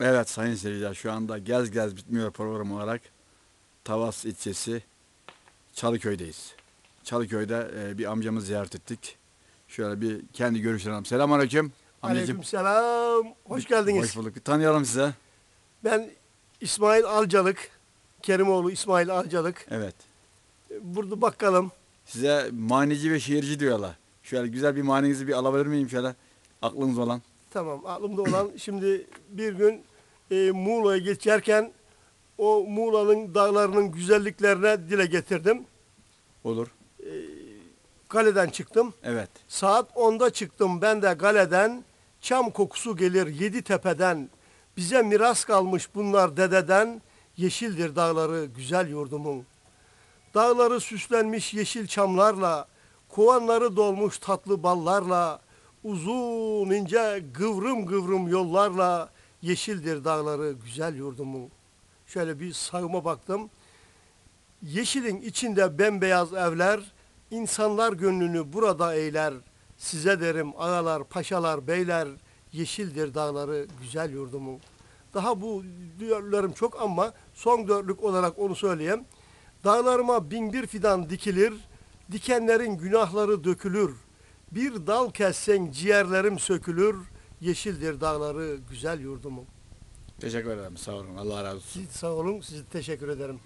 Evet sayın seyirciler şu anda Gez Gez Bitmiyor programı olarak Tavas ilçesi Çalıköy'deyiz. Çalıköy'de e, bir amcamızı ziyaret ettik. Şöyle bir kendi görüşlerini alalım. Selamünaleyküm. Amcacığım. Aleykümselam. Hoş geldiniz. Hoş bulduk. Bir tanıyalım size. Ben İsmail Alcalık. Kerimoğlu İsmail Alcalık. Evet. Burada bakalım. Size manici ve şiirci diyorlar. Şöyle güzel bir maninizi bir alabilir miyim şöyle? Aklınız olan. Tamam aklımda olan şimdi bir gün e, Muğla'ya geçerken o Muğla'nın dağlarının güzelliklerine dile getirdim. Olur. Kaleden çıktım. Evet. Saat 10'da çıktım ben de galeden. Çam kokusu gelir yedi tepeden. Bize miras kalmış bunlar dededen. Yeşildir dağları güzel yurdumun. Dağları süslenmiş yeşil çamlarla. Kovanları dolmuş tatlı ballarla. Uzun ince kıvrım kıvrım yollarla. Yeşildir dağları güzel yurdumun. Şöyle bir sağıma baktım. Yeşilin içinde bembeyaz evler, insanlar gönlünü burada eyler. Size derim ağalar, paşalar, beyler, yeşildir dağları güzel yurdumun. Daha bu diyorlarım çok ama son dörtlük olarak onu söyleyeyim. Dağlarıma bin bir fidan dikilir, dikenlerin günahları dökülür. Bir dal kessen ciğerlerim sökülür, yeşildir dağları güzel yurdumun. Teşekkür ederim. Sağ olun. Allah razı olsun. Siz sağ olun, sizi teşekkür ederim.